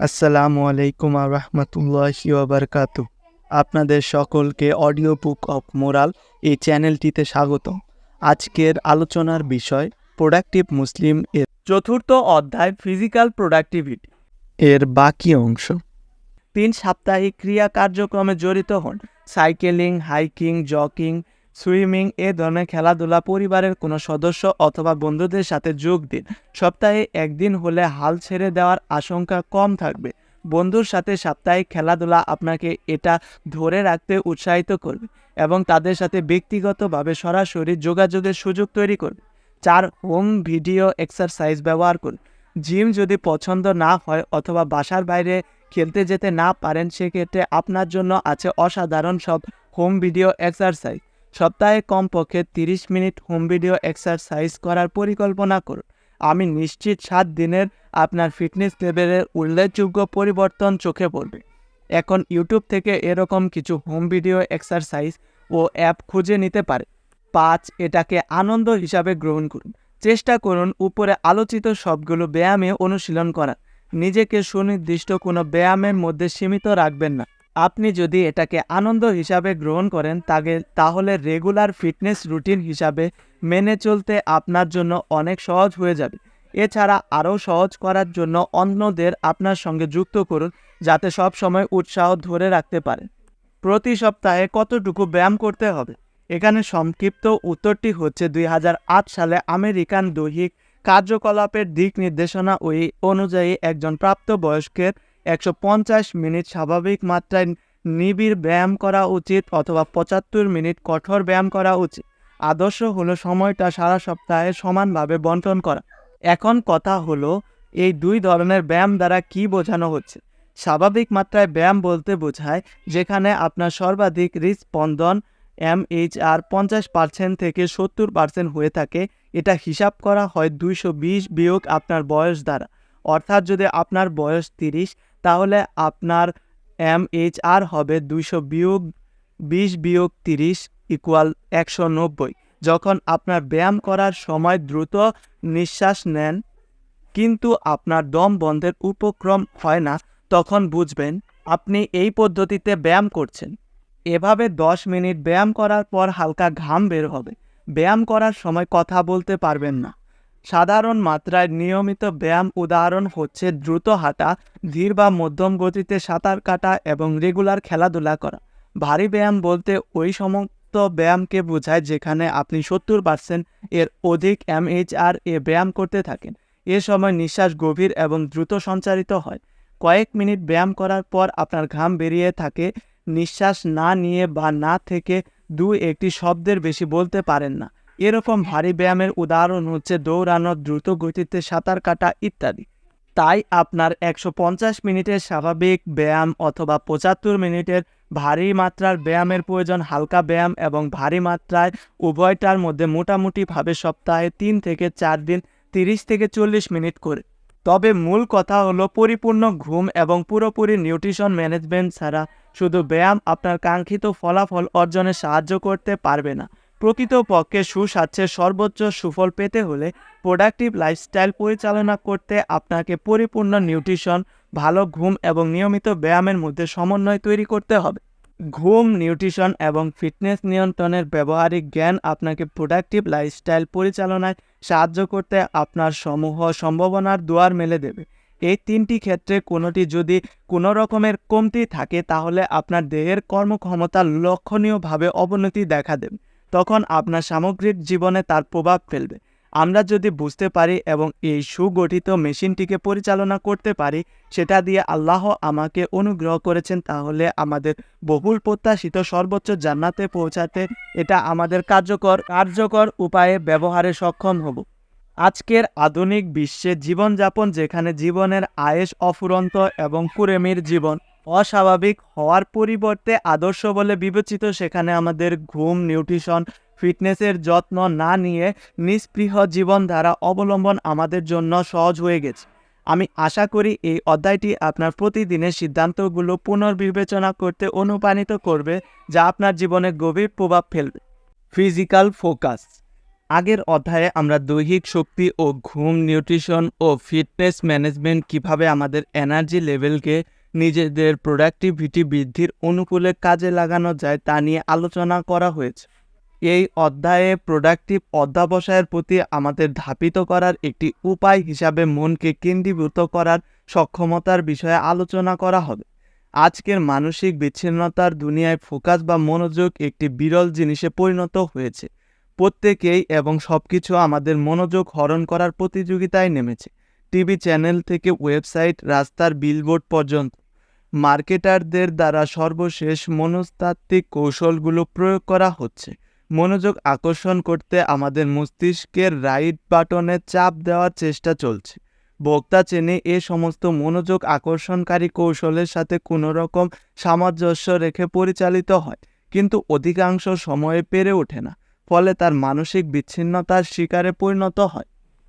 আসসালামু আলাইকুম রহমতুল্লাহি ওবরকাতু আপনাদের সকলকে অডিও বুক অফ মোরাল এই চ্যানেলটিতে স্বাগত। আজকের আলোচনার বিষয় প্রোডাক্টিভ মুসলিম এর চতুর্থ অধ্যায় ফিজিক্যাল প্রোডাক্টিভিটি। এর বাকি অংশ। তিন সাপ্তাহিক ক্রিয়া কার্যক্রমে জড়িত হন। সাইকেলিং, হাইকিং, জকিং সুইমিং এ ধরনের খেলাধুলা পরিবারের কোনো সদস্য অথবা বন্ধুদের সাথে যোগ দিন। সপ্তাহে একদিন হলে হাল ছেড়ে দেওয়ার আশঙ্কা কম থাকবে। বন্ধুর সাথে সাপ্তাহিক খেলাধুলা আপনাকে এটা ধরে রাখতে উৎসাহিত করবে এবং তাদের সাথে ব্যক্তিগতভাবে সরাসরি যোগাযোগের সুযোগ তৈরি করবে। চার, হোম ভিডিও এক্সারসাইজ ব্যবহার করুন। জিম যদি পছন্দ না হয় অথবা বাসার বাইরে খেলতে যেতে না পারেন, সেক্ষেত্রে আপনার জন্য আছে অসাধারণ সব হোম ভিডিও এক্সারসাইজ। সপ্তাহে কমপক্ষে তিরিশ মিনিট হোম ভিডিও এক্সারসাইজ করার পরিকল্পনা করুন। আমি নিশ্চিত সাত দিনের আপনার ফিটনেস লেভেলের উল্লেখযোগ্য পরিবর্তন চোখে পড়বে। এখন ইউটিউব থেকে এরকম কিছু হোম ভিডিও এক্সারসাইজ ও অ্যাপ খুঁজে নিতে পারে পাঁচ, এটাকে আনন্দ হিসাবে গ্রহণ করুন। চেষ্টা করুন উপরে আলোচিত সবগুলো ব্যায়ামে অনুশীলন করা নিজেকে সুনির্দিষ্ট কোনো ব্যায়ামের মধ্যে সীমিত রাখবেন না। আপনি যদি এটাকে আনন্দ হিসাবে গ্রহণ করেন তাকে তাহলে রেগুলার ফিটনেস রুটিন হিসাবে মেনে চলতে আপনার জন্য অনেক সহজ হয়ে যাবে। এছাড়া আরও সহজ করার জন্য অন্যদের আপনার সঙ্গে যুক্ত করুন যাতে সব সময় উৎসাহ ধরে রাখতে পারেন প্রতি সপ্তাহে কতটুকু ব্যায়াম করতে হবে? এখানে সংক্ষিপ্ত উত্তরটি হচ্ছে দুই হাজার আট সালে আমেরিকান দৈহিক কার্যকলাপের দিক নির্দেশনা ওই অনুযায়ী একজন প্রাপ্তবয়স্কের একশো পঞ্চাশ মিনিট স্বাভাবিক মাত্রায় নিবিড় ব্যায়াম করা উচিত অথবা পঁচাত্তর মিনিট কঠোর ব্যায়াম করা উচিত। আদর্শ হলো সময়টা সারা সপ্তাহে সমানভাবে বন্টন করা। এখন কথা হলো, এই দুই ধরনের ব্যায়াম দ্বারা কি বোঝানো হচ্ছে? স্বাভাবিক মাত্রায় ব্যায়াম বলতে বোঝায়, যেখানে আপনার সর্বাধিক হৃদস্পন্দন এমএইচআর পঞ্চাশ পার্সেন্ট থেকে সত্তর পার্সেন্ট হয়ে থাকে। এটা হিসাব করা হয় দুইশো বিশ বিয়োগ আপনার বয়স দ্বারা। অর্থাৎ যদি আপনার বয়স তিরিশ তাহলে আপনার এমএইচআর হবে দুইশো বিয়োগ বিশ বিয়োগ তিরিশ ইকুয়াল একশো নব্বই। যখন আপনার ব্যায়াম করার সময় দ্রুত নিঃশ্বাস নেন, কিন্তু আপনার দম বন্ধের উপক্রম হয় না, তখন বুঝবেন আপনি এই পদ্ধতিতে ব্যায়াম করছেন। এভাবে দশ মিনিট ব্যায়াম করার পর হালকা ঘাম বের হবে। ব্যায়াম করার সময় কথা বলতে পারবেন না। সাধারণ মাত্রায় নিয়মিত ব্যায়াম উদাহরণ হচ্ছে দ্রুত হাঁটা, ধীর বা মধ্যম গতিতে সাঁতার কাটা এবং রেগুলার খেলাধুলা করা। ভারী ব্যায়াম বলতে ওই সমস্ত ব্যায়ামকে বোঝায় যেখানে আপনি সত্তর পার্সেন্ট এর অধিক এমএইচআর এ ব্যায়াম করতে থাকেন। এ সময় নিঃশ্বাস গভীর এবং দ্রুত সঞ্চারিত হয়। কয়েক মিনিট ব্যায়াম করার পর আপনার ঘাম বেরিয়ে থাকে। নিঃশ্বাস না নিয়ে বা না থেকে দু একটি শব্দের বেশি বলতে পারেন না। এরকম ভারী ব্যায়ামের উদাহরণ হচ্ছে দৌড়ানো দ্রুত গতিতে সাঁতার কাটা ইত্যাদি। তাই আপনার একশো পঞ্চাশ মিনিটের স্বাভাবিক ব্যায়াম অথবা পঁচাত্তর মিনিটের ভারী মাত্রার ব্যায়ামের প্রয়োজন হালকা ব্যায়াম এবং ভারী মাত্রায় উভয়টার মধ্যে মোটামুটিভাবে সপ্তাহে তিন থেকে চার দিন তিরিশ থেকে চল্লিশ মিনিট করে। তবে মূল কথা হলো পরিপূর্ণ ঘুম এবং পুরোপুরি নিউট্রিশন ম্যানেজমেন্ট ছাড়া শুধু ব্যায়াম আপনার কাঙ্ক্ষিত ফলাফল অর্জনে সাহায্য করতে পারবে না। প্রকৃতপক্ষে সুস্বাস্থ্যের সর্বোচ্চ সুফল পেতে হলে প্রোডাক্টিভ লাইফস্টাইল পরিচালনা করতে আপনাকে পরিপূর্ণ নিউট্রিশন, ভালো ঘুম এবং নিয়মিত ব্যায়ামের মধ্যে সমন্বয় তৈরি করতে হবে। ঘুম, নিউট্রিশন এবং ফিটনেস নিয়ন্ত্রণের ব্যবহারিক জ্ঞান আপনাকে প্রোডাক্টিভ লাইফস্টাইল পরিচালনায় সাহায্য করতে আপনার সমূহ সম্ভাবনার দুয়ার মেলে দেবে। এই তিনটি ক্ষেত্রে কোনোটি যদি কোনো রকমের কমতি থাকে, তাহলে আপনার দেহের কর্মক্ষমতা লক্ষণীয়ভাবে অবনতি দেখা দেবে। তখন আপনার সামগ্রিক জীবনে তার প্রভাব ফেলবে। আমরা যদি বুঝতে পারি এবং এই সুগঠিত মেশিনটিকে পরিচালনা করতে পারি, সেটা দিয়ে আল্লাহ আমাকে অনুগ্রহ করেছেন তাহলে আমাদের বহুল প্রত্যাশিত সর্বোচ্চ জান্নাতে পৌঁছাতে এটা আমাদের কার্যকর কার্যকর উপায়ে ব্যবহারে সক্ষম হব। আজকের আধুনিক বিশ্বে জীবনযাপন যেখানে জীবনের আয়েস অফুরন্ত এবং কুরেমির জীবন অস্বাভাবিক হওয়ার পরিবর্তে আদর্শ বলে বিবেচিত সেখানে আমাদের ঘুম, নিউট্রিশন, ফিটনেসের যত্ন না নিয়ে নিষ্পৃহ জীবনধারা অবলম্বন আমাদের জন্য সহজ হয়ে গেছে। আমি আশা করি এই অধ্যায়টি আপনার প্রতিদিনের সিদ্ধান্তগুলো পুনর্বিবেচনা করতে অনুপ্রাণিত করবে, যা আপনার জীবনে গভীর প্রভাব ফেলবে। Physical focus. আগের অধ্যায়ে আমরা দৈহিক শক্তি ও ঘুম, নিউট্রিশন ও ফিটনেস ম্যানেজমেন্ট কীভাবে আমাদের এনার্জি লেভেলকে নিজেদের প্রোডাক্টিভিটি বৃদ্ধির অনুকূলে কাজে লাগানো যায় তা নিয়ে আলোচনা করা হয়েছে। এই অধ্যায়ে প্রোডাক্টিভ অধ্যাবসায়ের প্রতি আমাদের ধাপিত করার একটি উপায় হিসাবে মনকে কেন্দ্রীভূত করার সক্ষমতার বিষয়ে আলোচনা করা হবে। আজকের মানসিক বিচ্ছিন্নতার দুনিয়ায় ফোকাস বা মনোযোগ একটি বিরল জিনিসে পরিণত হয়েছে। প্রত্যেকেই এবং সবকিছু আমাদের মনোযোগ হরণ করার প্রতিযোগিতায় নেমেছে। টিভি চ্যানেল থেকে ওয়েবসাইট, রাস্তার বিলবোর্ড পর্যন্ত মার্কেটারদের দ্বারা সর্বশেষ মনস্তাত্ত্বিক কৌশলগুলো প্রয়োগ করা হচ্ছে। মনোযোগ আকর্ষণ করতে আমাদের মস্তিষ্কের রাইট বাটনে চাপ দেওয়ার চেষ্টা চলছে। বক্তা চেনে এ সমস্ত মনোযোগ আকর্ষণকারী কৌশলের সাথে কোনো রকম সামঞ্জস্য রেখে পরিচালিত হয়, কিন্তু অধিকাংশ সময়ে পেরে ওঠে না, ফলে তার মানসিক বিচ্ছিন্নতার শিকারে পরিণত হয়।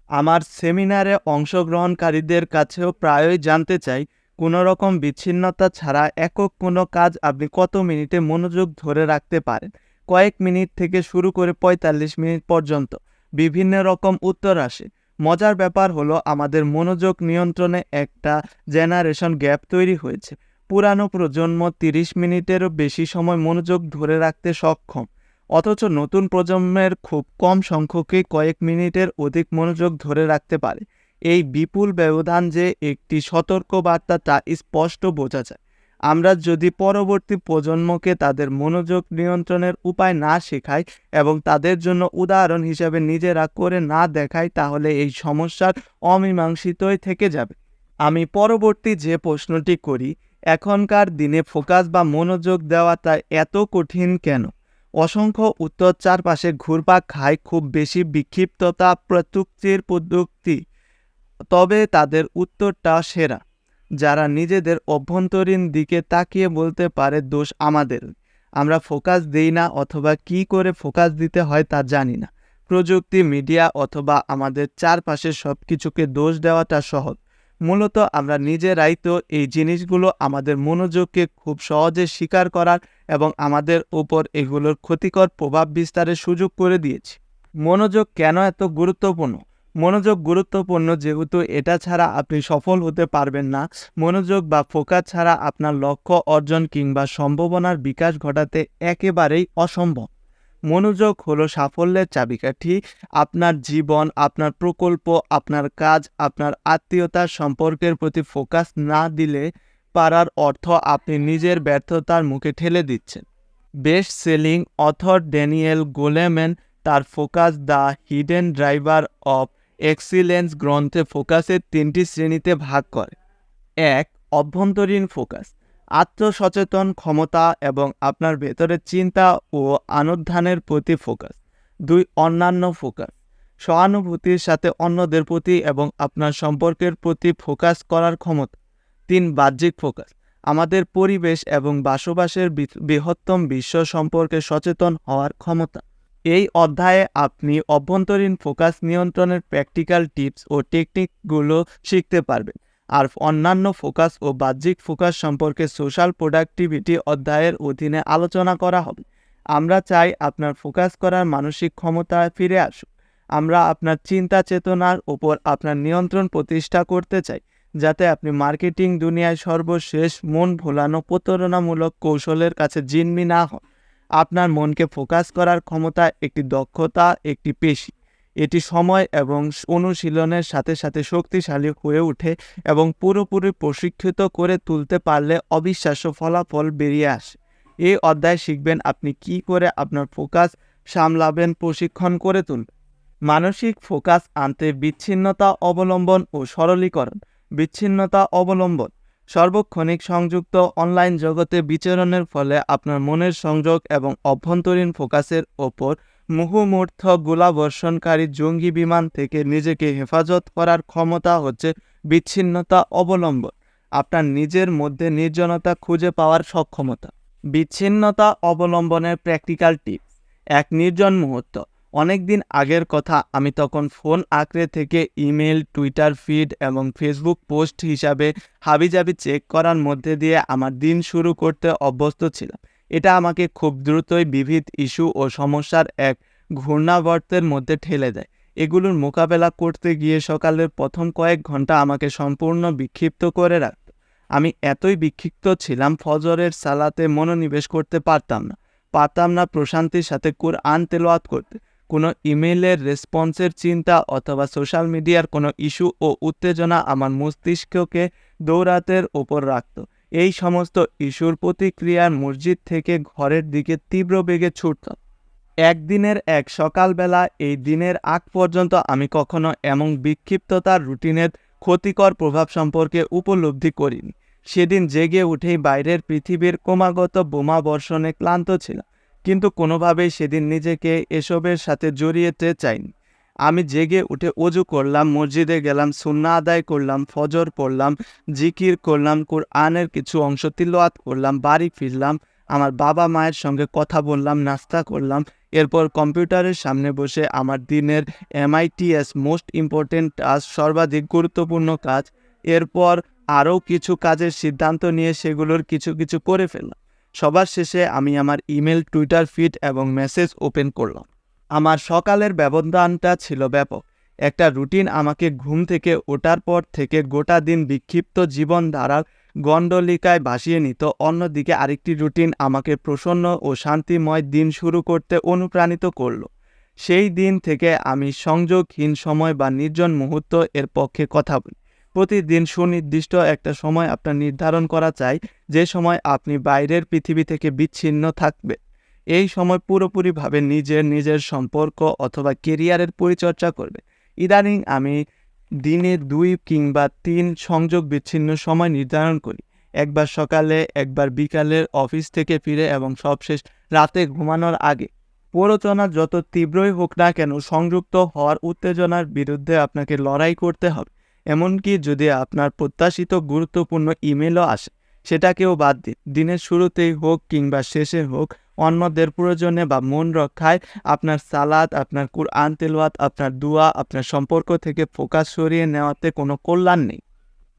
আমার সেমিনারে অংশগ্রহণকারীদের কাছেও প্রায়ই জানতে চাই কোনো রকম বিচ্ছিন্নতা ছাড়া একক কোনো কাজ আপনি কত মিনিটে মনোযোগ ধরে রাখতে পারেন? কয়েক মিনিট থেকে শুরু করে পঁয়তাল্লিশ মিনিট পর্যন্ত। বিভিন্ন রকম উত্তর আসে। মজার ব্যাপার হলো আমাদের মনোযোগ নিয়ন্ত্রণে একটা জেনারেশন গ্যাপ তৈরি হয়েছে। পুরানো প্রজন্ম তিরিশ মিনিটেরও বেশি সময় মনোযোগ ধরে রাখতে সক্ষম। অথচ নতুন প্রজন্মের খুব কম সংখ্যকই কয়েক মিনিটের অধিক মনোযোগ ধরে রাখতে পারে। এই বিপুল ব্যবধান যে একটি সতর্ক বার্তা তা স্পষ্ট বোঝা যায়। আমরা যদি পরবর্তী প্রজন্মকে তাদের মনোযোগ নিয়ন্ত্রণের উপায় না শেখাই এবং তাদের জন্য উদাহরণ হিসেবে নিজেরা করে না দেখাই, তাহলে এই সমস্যার অমীমাংসিতই থেকে যাবে। আমি পরবর্তী যে প্রশ্নটি করি, এখনকার দিনে ফোকাস বা মনোযোগ দেওয়া দেওয়াটা এত কঠিন কেন? অসংখ্য উত্তর চারপাশে ঘুরপাক খায়, খুব বেশি বিক্ষিপ্ততা প্রযুক্তির প্রযুক্তি তবে তাদের উত্তরটা সেরা। যারা নিজেদের অভ্যন্তরীণ দিকে তাকিয়ে বলতে পারে দোষ আমাদের। আমরা ফোকাস দেই না অথবা কি করে ফোকাস দিতে হয় তা জানি না। প্রযুক্তি, মিডিয়া অথবা আমাদের চারপাশের সব কিছুকে দোষ দেওয়াটা সহজ। মূলত আমরা নিজেরাই তো এই জিনিসগুলো আমাদের মনোযোগকে খুব সহজে স্বীকার করার এবং আমাদের উপর এগুলোর ক্ষতিকর প্রভাব বিস্তারের সুযোগ করে দিয়েছি। মনোযোগ কেন এত গুরুত্বপূর্ণ? মনোযোগ গুরুত্বপূর্ণ যেহেতু এটা ছাড়া আপনি সফল হতে পারবেন না। মনোযোগ বা ফোকাস ছাড়া আপনার লক্ষ্য অর্জন কিংবা সম্ভাবনার বিকাশ ঘটাতে একেবারেই অসম্ভব। মনোযোগ হলো সাফল্যের চাবিকাঠি। আপনার জীবন, আপনার প্রকল্প, আপনার কাজ, আপনার আত্মীয়তার সম্পর্কের প্রতি ফোকাস না দিলে পারার অর্থ আপনি নিজের ব্যর্থতার মুখে ঠেলে দিচ্ছেন। Best selling author Daniel Goleman তার focus the hidden driver of excellence গ্রন্থে ফোকাসের তিনটি শ্রেণীতে ভাগ করে। এক, অভ্যন্তরীণ ফোকাস, আত্মসচেতন ক্ষমতা এবং আপনার ভেতরের চিন্তা ও আনুধানের প্রতি ফোকাস। দুই, অন্যান্য ফোকাস, সহানুভূতির সাথে অন্যদের প্রতি এবং আপনার সম্পর্কের প্রতি ফোকাস করার ক্ষমতা। তিন, বাহ্যিক ফোকাস, আমাদের পরিবেশ এবং বাসবাসের বৃহত্তম বিশ্ব সম্পর্কে সচেতন হওয়ার ক্ষমতা। এই অধ্যায়ে আপনি অভ্যন্তরীণ ফোকাস নিয়ন্ত্রণের প্র্যাকটিক্যাল টিপস ও টেকনিকগুলো শিখতে পারবেন। আর অন্যান্য ফোকাস ও বাহ্যিক ফোকাস সম্পর্কে সোশ্যাল প্রোডাক্টিভিটি অধ্যায়ের অধীনে আলোচনা করা হবে। আমরা চাই আপনার ফোকাস করার মানসিক ক্ষমতা ফিরে আসুক। আমরা আপনার চিন্তা চেতনার ওপর আপনার নিয়ন্ত্রণ প্রতিষ্ঠা করতে চাই, যাতে আপনি মার্কেটিং দুনিয়ায় সর্বশেষ মন ভোলানো প্রতারণামূলক কৌশলের কাছে জিনমি না হন। আপনার মনকে ফোকাস করার ক্ষমতা, একটি দক্ষতা, একটি পেশি। এটি সময় এবং অনুশীলনের সাথে সাথে শক্তিশালী হয়ে ওঠে এবং পুরোপুরি প্রশিক্ষিত করে তুলতে পারলে অবিশ্বাস্য ফলাফল বেরিয়ে আসে। এই অধ্যায় শিখবেন আপনি কি করে আপনার ফোকাস সামলাবেন, প্রশিক্ষণ করে তুলবেন। মানসিক ফোকাস আনতে বিচ্ছিন্নতা অবলম্বন ও সরলীকরণ। বিচ্ছিন্নতা অবলম্বন। সর্বক্ষণিক সংযুক্ত অনলাইন জগতে বিচরণের ফলে আপনার মনের সংযোগ এবং অভ্যন্তরীণ ফোকাসের ওপর মুহুমূর্থ গোলাবর্ষণকারী জঙ্গি বিমান থেকে নিজেকে হেফাজত করার ক্ষমতা হচ্ছে বিচ্ছিন্নতা অবলম্বন, আপনার নিজের মধ্যে নির্জনতা খুঁজে পাওয়ার সক্ষমতা। বিচ্ছিন্নতা অবলম্বনের প্র্যাকটিক্যাল টিপস, এক নির্জন মুহূর্ত অনেক দিন আগের কথা, আমি তখন ফোন আঁকড়ে থেকে ইমেল, টুইটার ফিড এবং ফেসবুক পোস্ট হিসাবে হাবিজাবি চেক করার মধ্যে দিয়ে আমার দিন শুরু করতে অভ্যস্ত ছিলাম। এটা আমাকে খুব দ্রুতই বিবিধ ইস্যু ও সমস্যার এক ঘূর্ণাবর্তের মধ্যে ঠেলে দেয়। এগুলোর মোকাবেলা করতে গিয়ে সকালের প্রথম কয়েক ঘণ্টা আমাকে সম্পূর্ণ বিক্ষিপ্ত করে রাখত। আমি এতই বিক্ষিপ্ত ছিলাম, ফজরের সালাতে মনোনিবেশ করতে পারতাম না। পারতাম না প্রশান্তির সাথে কুর কোরআন তেলাওয়াত করতে। কোনো ইমেইলের রেসপন্সের চিন্তা অথবা সোশ্যাল মিডিয়ার কোনো ইস্যু ও উত্তেজনা আমার মস্তিষ্ককে দৌরাতের ওপর রাখত। এই সমস্ত ইস্যুর প্রতিক্রিয়ার মসজিদ থেকে ঘরের দিকে তীব্র বেগে ছুটত একদিনের এক সকালবেলা এই দিনের আগ পর্যন্ত আমি কখনো এমন বিক্ষিপ্ততার রুটিনের ক্ষতিকর প্রভাব সম্পর্কে উপলব্ধি করিনি। সেদিন জেগে উঠেই বাইরের পৃথিবীর ক্রমাগত বোমা বর্ষণে ক্লান্ত ছিলাম। কিন্তু কোনোভাবেই সেদিন নিজেকে এসবের সাথে জড়িয়েতে চাইনি। আমি জেগে উঠে অজু করলাম, মসজিদে গেলাম সুন্না আদায় করলাম, ফজর পড়লাম, জিকির করলাম, কোরআনের কিছু অংশ তিলওয়াত করলাম, বাড়ি ফিরলাম, আমার বাবা মায়ের সঙ্গে কথা বললাম, নাস্তা করলাম, এরপর কম্পিউটারের সামনে বসে আমার দিনের এমআইটিএস মোস্ট ইম্পর্টেন্ট টাস্ক সর্বাধিক গুরুত্বপূর্ণ কাজ, এরপর আরও কিছু কাজের সিদ্ধান্ত নিয়ে সেগুলোর কিছু কিছু করে ফেললাম। সবার শেষে আমি আমার ইমেল, টুইটার ফিড এবং মেসেজ ওপেন করলাম। আমার সকালের ব্যবধানটা ছিল ব্যাপক। একটা রুটিন আমাকে ঘুম থেকে ওঠার পর থেকে গোটা দিন বিক্ষিপ্ত জীবনধারার গণ্ডলিকায় ভাসিয়ে নিত। অন্যদিকে আরেকটি রুটিন আমাকে প্রসন্ন ও শান্তিময় দিন শুরু করতে অনুপ্রাণিত করল। সেই দিন থেকে আমি সংযোগহীন সময় বা নির্জন মুহূর্ত এর পক্ষে কথা বলি। প্রতিদিন সুনির্দিষ্ট একটা সময় আপনার নির্ধারণ করা চাই, যে সময় আপনি বাইরের পৃথিবী থেকে বিচ্ছিন্ন থাকবে। এই সময় পুরোপুরিভাবে নিজের নিজের সম্পর্ক অথবা কেরিয়ারের পরিচর্যা করবে। ইদানিং আমি দিনে দুই কিংবা তিন সংযোগ বিচ্ছিন্ন সময় নির্ধারণ করি। একবার সকালে, একবার বিকালের অফিস থেকে ফিরে এবং সবশেষ রাতে ঘুমানোর আগে। প্ররোচনা যত তীব্রই হোক না কেন, সংযুক্ত হওয়ার উত্তেজনার বিরুদ্ধে আপনাকে লড়াই করতে হবে। এমনকি যদি আপনার প্রত্যাশিত গুরুত্বপূর্ণ ইমেলও আসে, সেটাকেও বাদ দিন। দিনের শুরুতেই হোক কিংবা শেষে হোক, অন্যদের প্রয়োজনে বা মন রক্ষায় আপনার সালাদ আপনার কুরআন তেলোয়াত আপনার দুয়া, আপনার সম্পর্ক থেকে ফোকাস সরিয়ে নেওয়াতে কোনো কল্যাণ নেই।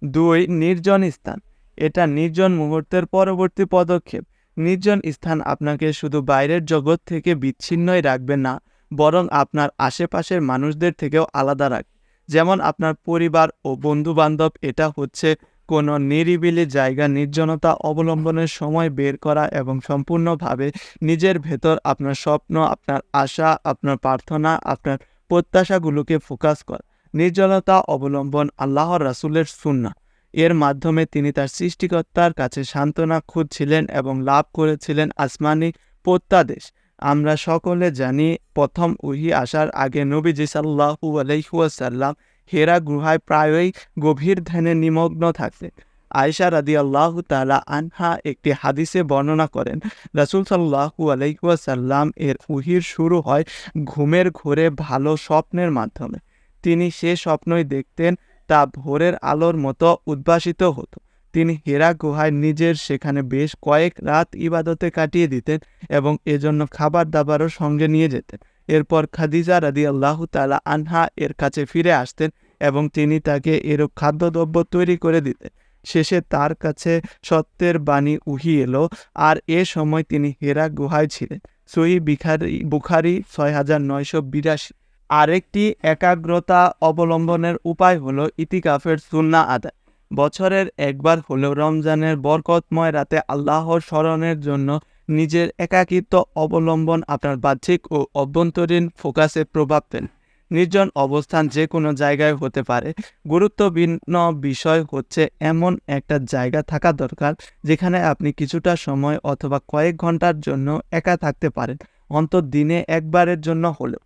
দুই, নির্জন স্থান। এটা নির্জন মুহূর্তের পরবর্তী পদক্ষেপ। নির্জন স্থান আপনাকে শুধু বাইরের জগৎ থেকে বিচ্ছিন্নই রাখবে না, বরং আপনার আশেপাশের মানুষদের থেকেও আলাদা রাখবে। যেমন আপনার পরিবার ও বন্ধুবান্ধব, এটা হচ্ছে কোনো নিরিবিলি জায়গা নির্জনতা অবলম্বনের সময় বের করা এবং সম্পূর্ণভাবে নিজের ভেতর আপনার স্বপ্ন, আপনার আশা, আপনার প্রার্থনা, আপনার প্রত্যাশাগুলোকে ফোকাস করা। নির্জনতা অবলম্বন আল্লাহর রাসুলের সুন্না এর মাধ্যমে তিনি তার সৃষ্টিকর্তার কাছে সান্ত্বনা খুঁজছিলেন এবং লাভ করেছিলেন আসমানি প্রত্যাদেশ। আমরা সকলে জানি, প্রথম উহি আসার আগে নবীজি সাল্লাহু আলহিউসাল্লাম হেরা গুহায় প্রায়ই গভীর ধ্যানে নিমগ্ন থাকতেন আয়সা রাদি আল্লাহ তালা আনহা একটি হাদিসে বর্ণনা করেন, রাসুল সাল্লাহু আলাইকুয়াসাল্লাম এর উহির শুরু হয় ঘুমের ঘোরে ভালো স্বপ্নের মাধ্যমে। তিনি সে স্বপ্নই দেখতেন তা ভোরের আলোর মতো উদ্ভাসিত হতো। তিনি হেরা গুহায় নিজের সেখানে বেশ কয়েক রাত ইবাদতে কাটিয়ে দিতেন এবং এজন্য খাবার দাবারও সঙ্গে নিয়ে যেতেন। এরপর খাদিজা রাদি আল্লাহ তালা আনহা এর কাছে ফিরে আসতেন এবং তিনি তাকে এরূপ খাদ্যদ্রব্য তৈরি করে দিতেন। শেষে তার কাছে সত্যের বাণী উহি এলো, আর এ সময় তিনি হেরা গুহায় ছিলেন। সহি বিখারি, বুখারি ছয় হাজার নয়শো বিরাশি। আরেকটি একাগ্রতা অবলম্বনের উপায় হলো ইতিকাফের সুন্না আদায়। বছরের একবার হলেও রমজানের বরকতময় রাতে আল্লাহর স্মরণের জন্য নিজের একাকিত্ব অবলম্বন আপনার বাহ্যিক ও অভ্যন্তরীণ ফোকাসে প্রভাব ফেলে। নির্জন অবস্থান যে কোনো জায়গায় হতে পারে। গুরুত্বপূর্ণ বিষয় হচ্ছে এমন একটা জায়গা থাকা দরকার যেখানে আপনি কিছুটা সময় অথবা কয়েক ঘণ্টার জন্য একা থাকতে পারেন। অন্তত দিনে একবারের জন্য হলেও।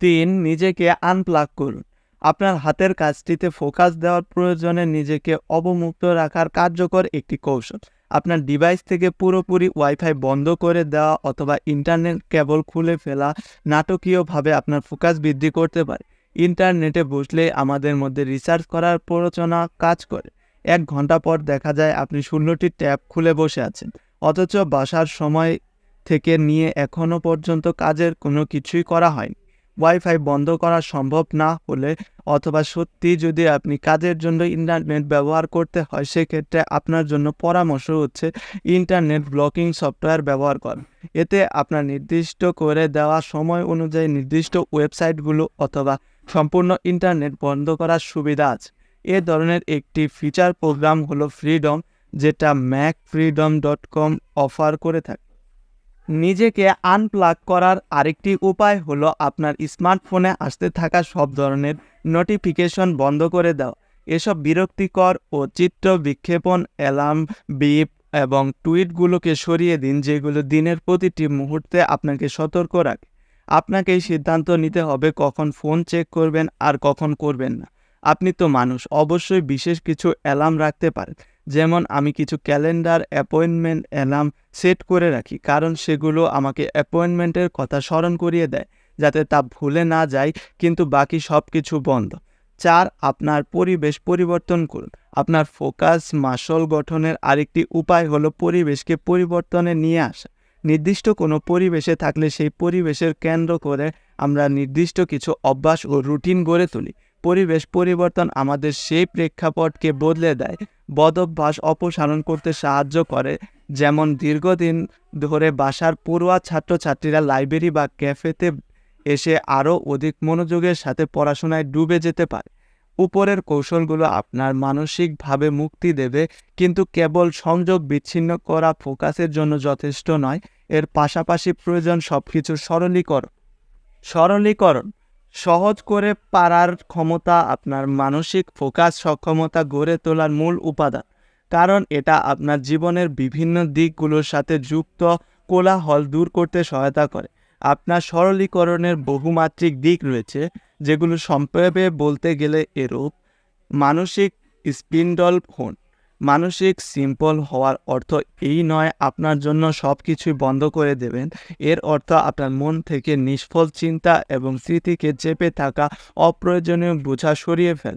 তিন, নিজেকে আনপ্লাগ করুন। আপনার হাতের কাজটিতে ফোকাস দেওয়ার প্রয়োজনে নিজেকে অবমুক্ত রাখার কার্যকর একটি কৌশল। আপনার ডিভাইস থেকে পুরোপুরি ওয়াইফাই বন্ধ করে দেওয়া অথবা ইন্টারনেট কেবল খুলে ফেলা নাটকীয়ভাবে আপনার ফোকাস বৃদ্ধি করতে পারে। ইন্টারনেটে বসলে আমাদের মধ্যে রিসার্চ করার প্ররোচনা কাজ করে। এক ঘণ্টা পর দেখা যায় আপনি ষোলোটি ট্যাব খুলে বসে আছেন। অথচ বাসার সময় থেকে নিয়ে এখনও পর্যন্ত কাজের কোনো কিছুই করা হয়নি। ওয়াইফাই বন্ধ করা সম্ভব না হলে অথবা সত্যি যদি আপনি কাজের জন্য ইন্টারনেট ব্যবহার করতে হয়, সেক্ষেত্রে আপনার জন্য পরামর্শ হচ্ছে ইন্টারনেট ব্লকিং সফটওয়্যার ব্যবহার করা। এতে আপনার নির্দিষ্ট করে দেওয়া সময় অনুযায়ী নির্দিষ্ট ওয়েবসাইটগুলো অথবা সম্পূর্ণ ইন্টারনেট বন্ধ করার সুবিধা আছে। এ ধরনের একটি ফিচার প্রোগ্রাম হলো ফ্রিডম যেটা Mac Freedom dot com offer করে থাকে। নিজেকে আনপ্লাগ করার আরেকটি উপায় হলো আপনার স্মার্টফোনে আসতে থাকা সব ধরনের নোটিফিকেশন বন্ধ করে দেওয়া এসব বিরক্তিকর ও চিত্র বিক্ষেপণ অ্যালার্ম বিপ এবং টুইটগুলোকে সরিয়ে দিন, যেগুলো দিনের প্রতিটি মুহূর্তে আপনাকে সতর্ক রাখে। আপনাকেই সিদ্ধান্ত নিতে হবে কখন ফোন চেক করবেন আর কখন করবেন না। আপনি তো মানুষ, অবশ্যই বিশেষ কিছু অ্যালার্ম রাখতে পারেন। যেমন আমি কিছু ক্যালেন্ডার অ্যাপয়েন্টমেন্ট অ্যালার্ম সেট করে রাখি, কারণ সেগুলো আমাকে অ্যাপয়েন্টমেন্টের কথা স্মরণ করিয়ে দেয়, যাতে তা ভুলে না যায় কিন্তু বাকি সব কিছু বন্ধ। চার, আপনার পরিবেশ পরিবর্তন করুন। আপনার ফোকাস মাসল গঠনের আরেকটি উপায় হলো পরিবেশকে পরিবর্তনে নিয়ে আসা। নির্দিষ্ট কোনো পরিবেশে থাকলে সেই পরিবেশের কেন্দ্র করে আমরা নির্দিষ্ট কিছু অভ্যাস ও রুটিন গড়ে তুলি। পরিবেশ পরিবর্তন আমাদের সেই প্রেক্ষাপটকে বদলে দেয়। বদভ্যাস অপসারণ করতে সাহায্য করে। যেমন দীর্ঘদিন ধরে বাসার পড়ুয়া ছাত্রছাত্রীরা লাইব্রেরি বা ক্যাফেতে এসে আরও অধিক মনোযোগের সাথে পড়াশোনায় ডুবে যেতে পারে। উপরের কৌশলগুলো আপনার মানসিকভাবে মুক্তি দেবে, কিন্তু কেবল সংযোগ বিচ্ছিন্ন করা ফোকাসের জন্য যথেষ্ট নয়, এর পাশাপাশি প্রয়োজন সব কিছুর সরলীকরণ। সরলীকরণ সহজ করে পারার ক্ষমতা আপনার মানসিক ফোকাস সক্ষমতা গড়ে তোলার মূল উপাদান। কারণ এটা আপনার জীবনের বিভিন্ন দিকগুলোর সাথে যুক্ত কোলাহল দূর করতে সহায়তা করে। আপনার সরলীকরণের বহুমাত্রিক দিক রয়েছে, যেগুলো সংক্ষেপে বলতে গেলে এরূপ। মানসিক স্পিন্ডল ফোন মানসিক সিম্পল হওয়ার অর্থ এই নয়, আপনার জন্য সব কিছুই বন্ধ করে দেবেন। এর অর্থ আপনার মন থেকে নিষ্ফল চিন্তা এবং স্মৃতিকে চেপে থাকা অপ্রয়োজনীয় বোঝা সরিয়ে ফেল